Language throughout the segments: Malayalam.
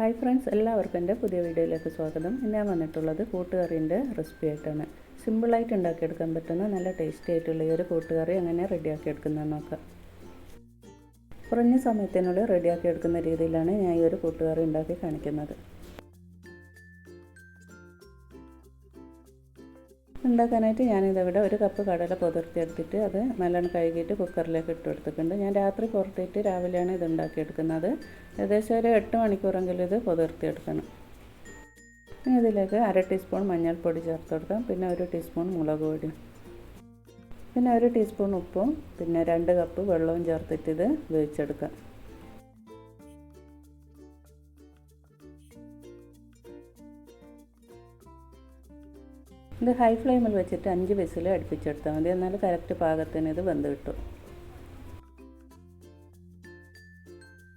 ഹായ് ഫ്രണ്ട്സ് എല്ലാവർക്കും എന്റെ പുതിയ വീഡിയോയിലേക്ക് സ്വാഗതം. ഇന്ന് ഞാൻ വന്നിട്ടുള്ളത് കൂട്ടുകറിന്റെ റെസിപ്പി ആയിട്ടാണ്. സിമ്പിളായിട്ട് ഉണ്ടാക്കിയെടുക്കാൻ പറ്റുന്ന നല്ല ടേസ്റ്റി ആയിട്ടുള്ള ഈ ഒരു കൂട്ടുകറി എങ്ങനെ റെഡിയാക്കി എടുക്കുന്നതെന്ന് നോക്കാം. കുറഞ്ഞ സമയത്തിനുള്ളിൽ റെഡിയാക്കി എടുക്കുന്ന രീതിയിലാണ് ഞാൻ ഈ ഒരു കൂട്ടുകറി ഉണ്ടാക്കി കാണിക്കുന്നത്. ഉണ്ടാക്കാനായിട്ട് ഞാനിതവിടെ ഒരു കപ്പ് കടല പുതിർത്തിയെടുത്തിട്ട് അത് നല്ലോണം കഴുകിയിട്ട് കുക്കറിലേക്ക് ഇട്ട് കൊടുത്തിട്ടുണ്ട്. ഞാൻ രാത്രി പുറത്തിട്ട് രാവിലെയാണ് ഇത് ഉണ്ടാക്കിയെടുക്കുന്നത്. ഏകദേശം ഒരു എട്ട് മണിക്കൂറെങ്കിലും ഇത് പുതിർത്തിയെടുക്കണം ഇനി ഇതിലേക്ക് അര ടീസ്പൂൺ മഞ്ഞൾപ്പൊടി ചേർത്ത് കൊടുക്കാം. പിന്നെ ഒരു ടീസ്പൂൺ മുളക് പൊടി. പിന്നെ ഒരു ടീസ്പൂൺ ഉപ്പും. പിന്നെ രണ്ട് കപ്പ് വെള്ളവും ചേർത്തിട്ട് ഇത് വേവിച്ചെടുക്കാം. ഇത് ഹൈ ഫ്ലെയിമിൽ വെച്ചിട്ട് അഞ്ച് വിസിൽ അടുപ്പിച്ചെടുത്താൽ മതി. എന്നാൽ കറക്റ്റ് പാകത്തിന് ഇത് വെന്ത് കിട്ടും.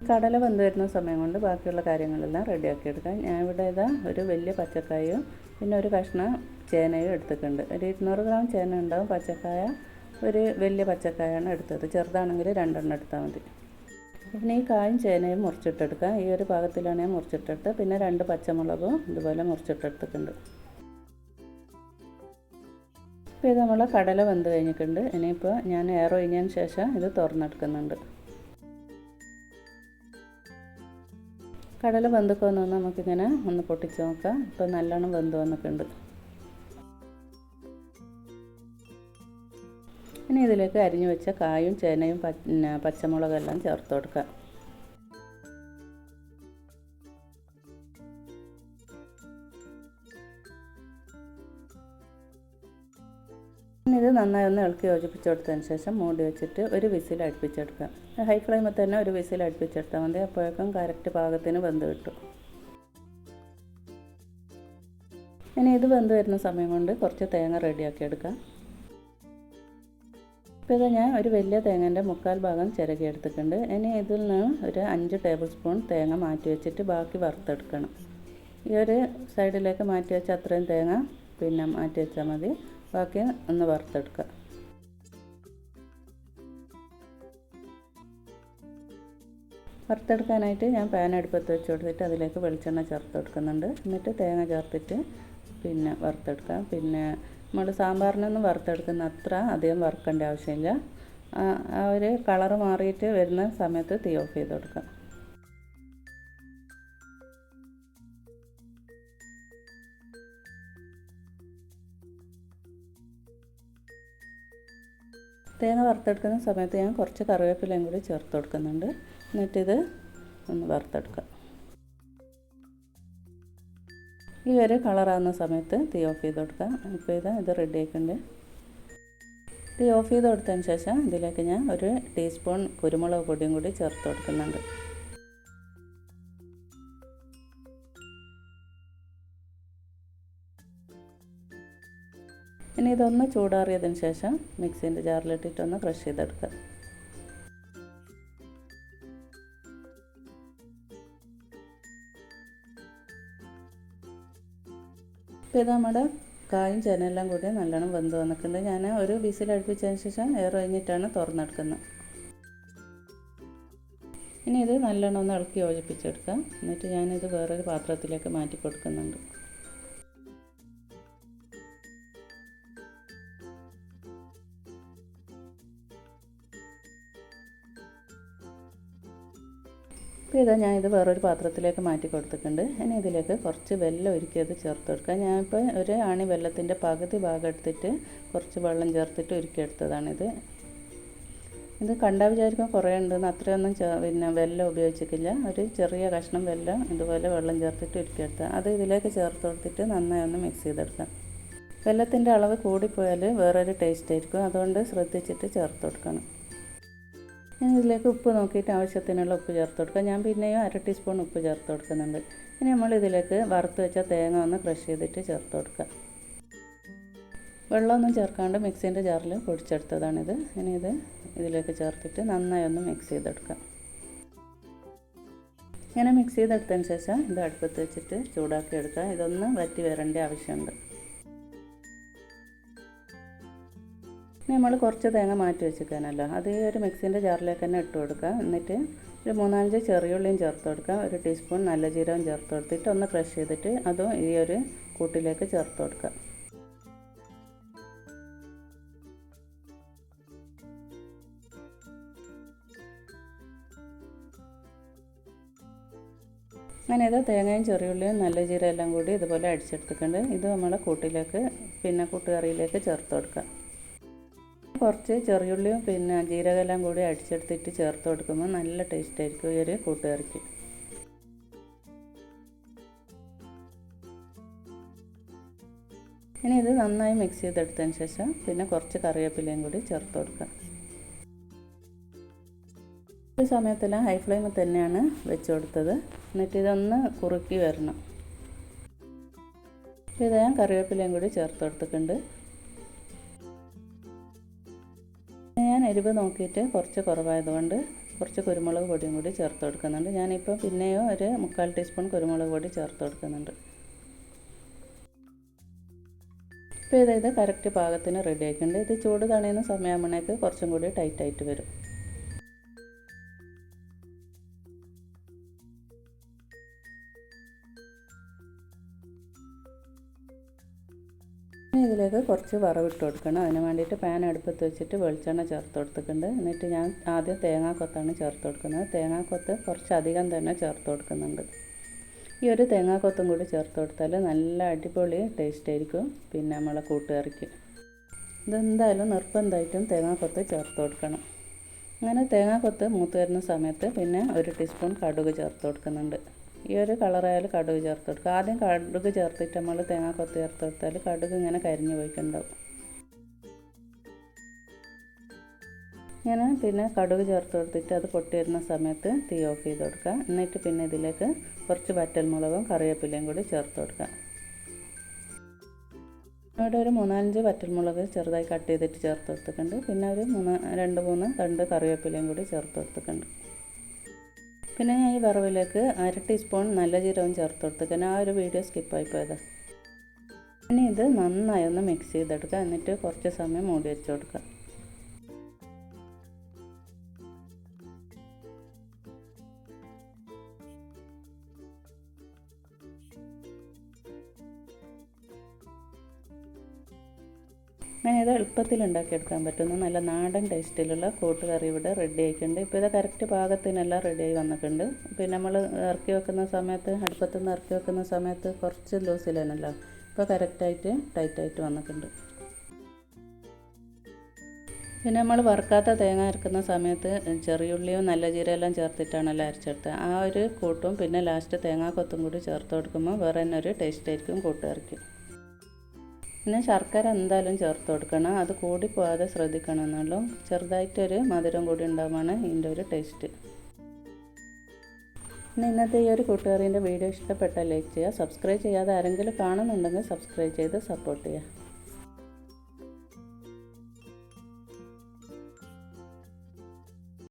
കടല വെന്ത് വരുന്ന സമയം കൊണ്ട് ബാക്കിയുള്ള കാര്യങ്ങളെല്ലാം റെഡിയാക്കി എടുക്കാം. ഞാൻ ഇവിടെ ഇതാ ഒരു വലിയ പച്ചക്കായും പിന്നെ ഒരു കഷ്ണം ചേനയും എടുത്തിട്ടുണ്ട്. ഒരു ഇരുന്നൂറ് ഗ്രാം ചേന ഉണ്ടാവും. പച്ചക്കായ ഒരു വലിയ പച്ചക്കായാണ് എടുത്തത്. ചെറുതാണെങ്കിൽ രണ്ടെണ്ണം എടുത്താൽ മതി. പിന്നെ ഈ കായും ചേനയും മുറിച്ചിട്ടെടുക്കാം. ഈ ഒരു പാകത്തിലാണ് ഞാൻ മുറിച്ചിട്ടിട്ട് പിന്നെ രണ്ട് പച്ചമുളകും ഇതുപോലെ മുറിച്ചിട്ടെടുത്തിട്ടുണ്ട്. ഇപ്പോൾ ഇത് നമ്മൾ കടല വെന്ത് കഴിഞ്ഞിട്ടുണ്ട്. ഇനിയിപ്പോൾ ഞാൻ എയർ ഒഴിഞ്ഞതിന് ശേഷം ഇത് തുറന്നെടുക്കുന്നുണ്ട്. കടല വെന്തൊക്കെ വന്ന് നമുക്കിങ്ങനെ ഒന്ന് പൊട്ടിച്ച് നോക്കാം. ഇപ്പോൾ നല്ലോണം വെന്ത് വന്നിട്ടുണ്ട്. ഇനി ഇതിലേക്ക് അരിഞ്ഞു വെച്ച കായും ചേനയും പച്ചമുളകെല്ലാം ചേർത്ത് കൊടുക്കാം. ഇത് നന്നായി ഒന്ന് ഇളക്കി യോജിപ്പിച്ച് കൊടുത്തതിന് ശേഷം മൂടി വെച്ചിട്ട് ഒരു വിസിൽ അടുപ്പിച്ചെടുക്കാം ഹൈ ഫ്ലെയിമിൽ തന്നെ ഒരു വിസിൽ അടുപ്പിച്ചെടുത്താൽ മതി. അപ്പോഴേക്കും കറക്റ്റ് പാകത്തിന് വെന്ത് കിട്ടും. ഇനി ഇത് വെന്ത് വരുന്ന സമയം കൊണ്ട് കുറച്ച് തേങ്ങ റെഡിയാക്കി എടുക്കാം. ഇപ്പോൾ ഇത് ഞാൻ ഒരു വലിയ തേങ്ങന്റെ മുക്കാൽ ഭാഗം ചിരകി എടുത്തിട്ടുണ്ട്. ഇനി ഇതിൽ നിന്ന് ഒരു അഞ്ച് ടേബിൾ സ്പൂൺ തേങ്ങ മാറ്റി വെച്ചിട്ട് ബാക്കി വറുത്തെടുക്കണം. ഈ ഒരു സൈഡിലേക്ക് മാറ്റി വെച്ച അത്രയും തേങ്ങ പിന്നെ മാറ്റി വെച്ചാൽ മതി. ബാക്കി ഒന്ന് വറുത്തെടുക്കുക. വറുത്തെടുക്കാനായിട്ട് ഞാൻ പാൻ അടുപ്പത്ത് വെച്ച് കൊടുത്തിട്ട് അതിലേക്ക് വെളിച്ചെണ്ണ ചേർത്ത് കൊടുക്കുന്നുണ്ട്. എന്നിട്ട് തേങ്ങ ചേർത്തിട്ട് പിന്നെ വറുത്തെടുക്കാം. പിന്നെ നമ്മൾ സാമ്പാറിനൊന്നും വറുത്തെടുക്കുന്ന അത്ര അധികം വറുക്കേണ്ട ആവശ്യമില്ല. ആ ഒരു കളറ് മാറിയിട്ട് വരുന്ന സമയത്ത് തീ ഓഫ് ചെയ്ത് കൊടുക്കാം. തേങ്ങ വറുത്തെടുക്കുന്ന സമയത്ത് ഞാൻ കുറച്ച് കറിവേപ്പിലയും കൂടി ചേർത്ത് കൊടുക്കുന്നുണ്ട്. എന്നിട്ടിത് ഒന്ന് വറുത്തെടുക്കാം. ഈ ഒരു കളറാകുന്ന സമയത്ത് തീ ഓഫ് ചെയ്ത് കൊടുക്കാം. ഇപ്പോൾ ഇത് ഇത് റെഡി ആക്കുന്നുണ്ട് തീ ഓഫ് ചെയ്ത് കൊടുത്തതിന് ശേഷം ഇതിലേക്ക് ഞാൻ ഒരു ടീസ്പൂൺ കുരുമുളക് പൊടിയും കൂടി ചേർത്ത് കൊടുക്കുന്നുണ്ട്. ഇതൊന്ന് ചൂടാറിയതിന് ശേഷം മിക്സിന്റെ ജാറിലിട്ടിട്ടൊന്ന് ക്രഷ് ചെയ്തെടുക്കുക. ഇപ്പോൾ ഇത് നമ്മുടെ കായും ചേനയെല്ലാം കൂടി നല്ലോണം വെന്ത് വന്നിട്ടുണ്ട്. ഞാൻ ഒരു വിസിൽ അടുപ്പിച്ചതിന് ശേഷം എയർ കഴിഞ്ഞിട്ടാണ് തുറന്നെടുക്കുന്നത്. ഇനി ഇത് നല്ലോണം ഒന്ന് ഇളക്കി യോജിപ്പിച്ചെടുക്കാം. എന്നിട്ട് ഞാനിത് വേറൊരു പാത്രത്തിലേക്ക് മാറ്റി കൊടുക്കുന്നുണ്ട്. അപ്പോൾ ഇതാ ഞാനിത് വേറൊരു പാത്രത്തിലേക്ക് മാറ്റി കൊടുത്തിട്ടുണ്ട്. ഇനി ഇതിലേക്ക് കുറച്ച് വെള്ളം ഒരുക്കിയത് ചേർത്ത് കൊടുക്കുക. ഞാനിപ്പോൾ ഒരു ആണി വെള്ളത്തിന്റെ പകുതി ഭാഗം എടുത്തിട്ട് കുറച്ച് വെള്ളം ചേർത്തിട്ട് ഒരുക്കിയെടുത്തതാണിത് ഇത് കണ്ടാൽ വിചാരിക്കുമ്പോൾ കുറേ ഉണ്ടെന്ന് അത്രയൊന്നും പിന്നെ വെല്ലം ഉപയോഗിച്ചിട്ടില്ല. ഒരു ചെറിയ കഷ്ണം വെല്ലം ഇതുപോലെ വെള്ളം ചേർത്തിട്ട് ഒരുക്കിയെടുക്കുക അത് ഇതിലേക്ക് ചേർത്ത് കൊടുത്തിട്ട് നന്നായി ഒന്ന് മിക്സ് ചെയ്തെടുക്കാം. വെല്ലത്തിന്റെ അളവ് കൂടിപ്പോയാൽ വേറൊരു ടേസ്റ്റ് ആയിരിക്കും. അതുകൊണ്ട് ശ്രദ്ധിച്ചിട്ട് ചേർത്ത് കൊടുക്കണം. ഇനി ഇതിലേക്ക് ഉപ്പ് നോക്കിയിട്ട് ആവശ്യത്തിനുള്ള ഉപ്പ് ചേർത്ത് കൊടുക്കുക. ഞാൻ പിന്നെയും അര ടീസ്പൂൺ ഉപ്പ് ചേർത്ത് കൊടുക്കുന്നുണ്ട്. ഇനി നമ്മൾ ഇതിലേക്ക് വറുത്ത് വെച്ച തേങ്ങ ഒന്ന് ക്രഷ് ചെയ്തിട്ട് ചേർത്ത് കൊടുക്കുക. വെള്ളമൊന്നും ചേർക്കാണ്ട് മിക്സിന്റെ ജാറിൽ പൊടിച്ചെടുത്തതാണിത്. ഇനി ഇത് ഇതിലേക്ക് ചേർത്തിട്ട് നന്നായി ഒന്ന് മിക്സ് ചെയ്തെടുക്കാം ഇങ്ങനെ മിക്സ് ചെയ്തെടുത്തതിന് ശേഷം ഇത് അടുപ്പത്ത് വെച്ചിട്ട് ചൂടാക്കി എടുക്കുക. ഇതൊന്ന് വറ്റി വരേണ്ട ആവശ്യമുണ്ട്. നമ്മൾ കുറച്ച് തേങ്ങ മാറ്റി വെച്ചിരിക്കാനല്ലോ അത് ഒരു മിക്സിന്റെ ജാറിലേക്ക് തന്നെ ഇട്ട് കൊടുക്കുക. എന്നിട്ട് ഒരു മൂന്നാലഞ്ച് ചെറിയുള്ളിയും ചേർത്ത് കൊടുക്കുക. ഒരു ടീസ്പൂൺ നല്ല ജീരകം ചേർത്ത് കൊടുത്തിട്ട് ഒന്ന് ക്രഷ് ചെയ്തിട്ട് അതും ഈ ഒരു കൂട്ടിലേക്ക് ചേർത്ത് കൊടുക്കുക. അങ്ങനെ ഇത് തേങ്ങയും ചെറിയുള്ളിയും നല്ല ജീരകം എല്ലാം കൂടി ഇതുപോലെ അടിച്ചെടുത്തിട്ടുണ്ട്. ഇത് നമ്മളെ കൂട്ടിലേക്ക് പിന്നെ കൂട്ടുകറിയിലേക്ക് ചേർത്ത് കൊടുക്കാം കുറച്ച് ചെറിയുള്ളിയും പിന്നെ ജീരകമെല്ലാം കൂടി അടിച്ചെടുത്തിട്ട് ചേർത്ത് കൊടുക്കുമ്പോൾ നല്ല ടേസ്റ്റ് ആയിരിക്കും ഈ ഒരു കൂട്ടുകറിക്ക്. ഇനി ഇത് നന്നായി മിക്സ് ചെയ്തെടുത്തതിന് ശേഷം പിന്നെ കുറച്ച് കറിവേപ്പിലയും കൂടി ചേർത്ത് കൊടുക്കാം. ഈ സമയത്തെല്ലാം ഹൈ ഫ്ലെയിമിൽ തന്നെയാണ് വെച്ച് കൊടുത്തത്. എന്നിട്ട് ഇതൊന്ന് കുറുക്കി വരണം. അപ്പോൾ ഇത് ഞാൻ കറിവേപ്പിലയും കൂടി ചേർത്ത് കൊടുത്തിട്ടുണ്ട്. എരിവ് നോക്കിയിട്ട് കുറച്ച് കുറവായതുകൊണ്ട് കുറച്ച് കുരുമുളക് പൊടിയും കൂടി ചേർത്ത് കൊടുക്കുന്നുണ്ട്. ഞാനിപ്പോൾ പിന്നെയോ ഒരു മുക്കാൽ ടീസ്പൂൺ കുരുമുളക് പൊടി ചേർത്ത് കൊടുക്കുന്നുണ്ട്. ഇപ്പോൾ ഇതായത് ഇത് കറക്റ്റ് പാകത്തിന് റെഡി ഇത് ചൂട് തണിയുന്ന സമയമാകുമ്പോഴേക്ക് കുറച്ചും കൂടി ടൈറ്റായിട്ട് വരും. ഇതിലേക്ക് കുറച്ച് വറവിട്ട് കൊടുക്കണം. അതിന് വേണ്ടിയിട്ട് പാൻ അടുപ്പത്ത് വെച്ചിട്ട് വെളിച്ചെണ്ണ ചേർത്ത് കൊടുത്തിട്ടുണ്ട്. എന്നിട്ട് ഞാൻ ആദ്യം തേങ്ങാക്കൊത്താണ് ചേർത്ത് കൊടുക്കുന്നത്. തേങ്ങാക്കൊത്ത് കുറച്ചധികം തന്നെ ചേർത്ത് കൊടുക്കുന്നുണ്ട്. ഈ ഒരു തേങ്ങാക്കൊത്തും കൂടി ചേർത്ത് കൊടുത്താൽ നല്ല അടിപൊളി ടേസ്റ്റ് ആയിരിക്കും. പിന്നെ നമ്മളെ കൂട്ടുകറിക്ക് ഇതെന്തായാലും നിർബന്ധമായിട്ടും തേങ്ങാക്കൊത്ത് ചേർത്ത് കൊടുക്കണം. അങ്ങനെ തേങ്ങാക്കൊത്ത് മൂത്ത് വരുന്ന സമയത്ത് പിന്നെ ഒരു ടീസ്പൂൺ കടുക് ചേർത്ത് കൊടുക്കുന്നുണ്ട്. ഈ ഒരു കളറായാലും കടുക് ചേർത്ത് കൊടുക്കുക ആദ്യം കടുക് ചേർത്തിട്ട് നമ്മൾ തേങ്ങ കൊത്തി ചേർത്ത് കൊടുത്താൽ കടുക് ഇങ്ങനെ കരിഞ്ഞു പോയിട്ടുണ്ടാവും. ഇങ്ങനെ പിന്നെ കടുക് ചേർത്ത് കൊടുത്തിട്ട് അത് പൊട്ടി വരുന്ന സമയത്ത് തീ ഓഫ് ചെയ്ത് കൊടുക്കുക. എന്നിട്ട് പിന്നെ ഇതിലേക്ക് കുറച്ച് വറ്റൽമുളകും കറിവേപ്പിലയും കൂടി ചേർത്ത് കൊടുക്കുക. ഇവിടെ ഒരു മൂന്നാലഞ്ച് വറ്റൽമുളക് ചെറുതായി കട്ട് ചെയ്തിട്ട് ചേർത്ത് കൊടുത്തിട്ടുണ്ട്. പിന്നെ ഒരു മൂന്ന് രണ്ട് മൂന്ന് രണ്ട് കറിവേപ്പിലയും കൂടി ചേർത്ത് കൊടുത്തിട്ടുണ്ട്. പിന്നെ ഞാൻ ഈ വറവിലേക്ക് അര ടീസ്പൂൺ നല്ല ജീരകം ചേർത്ത് പിന്നെ ആ ഒരു വീഡിയോ സ്കിപ്പായി പോയത്. ഇനി ഇത് നന്നായി ഒന്ന് മിക്സ് ചെയ്തെടുക്കുക. എന്നിട്ട് കുറച്ച് സമയം മൂടി വെച്ച് കൊടുക്കുക. അങ്ങനെ ഇത് എളുപ്പത്തിൽ ഉണ്ടാക്കിയെടുക്കാൻ പറ്റുന്ന നല്ല നാടൻ ടേസ്റ്റിലുള്ള കൂട്ടുകറി ഇവിടെ റെഡി ആയിട്ടുണ്ട്. ഇപ്പോൾ ഇത് കറക്റ്റ് പാകത്തിനെല്ലാം റെഡിയായി വന്നിട്ടുണ്ട്. പിന്നെ നമ്മൾ ഇറക്കി വെക്കുന്ന സമയത്ത് അടുപ്പത്തു നിന്ന് ഇറക്കി വെക്കുന്ന സമയത്ത് കുറച്ച് ലൂസിലാണല്ലോ ഇപ്പോൾ കറക്റ്റായിട്ട് ടൈറ്റായിട്ട് വന്നിട്ടുണ്ട്. പിന്നെ നമ്മൾ വറുക്കാത്ത തേങ്ങ അരക്കുന്ന സമയത്ത് ചെറിയുള്ളിയും നല്ല ജീരയെല്ലാം ചേർത്തിട്ടാണല്ലോ അരച്ചെടുത്തത് ആ ഒരു കൂട്ടും പിന്നെ ലാസ്റ്റ് തേങ്ങാക്കൊത്തും കൂടി ചേർത്ത് കൊടുക്കുമ്പോൾ വേറെ തന്നെ ഒരു ടേസ്റ്റ് ആയിരിക്കും പിന്നെ ശർക്കര എന്തായാലും ചേർത്ത് കൊടുക്കണം. അത് കൂടി പോകാതെ ശ്രദ്ധിക്കണം എന്നുള്ളൂ ചെറുതായിട്ടൊരു മധുരം കൂടി ഉണ്ടാവുകയാണ് ഇതിന്റെ ഒരു ടേസ്റ്റ്. പിന്നെ ഇന്നത്തെ ഈ ഒരു കൂട്ടുകാരീന്റെ വീഡിയോ ഇഷ്ടപ്പെട്ടാൽ ലൈക്ക് ചെയ്യുക സബ്സ്ക്രൈബ് ചെയ്യാതെ ആരെങ്കിലും കാണുന്നുണ്ടെങ്കിൽ സബ്സ്ക്രൈബ് ചെയ്ത് സപ്പോർട്ട് ചെയ്യുക.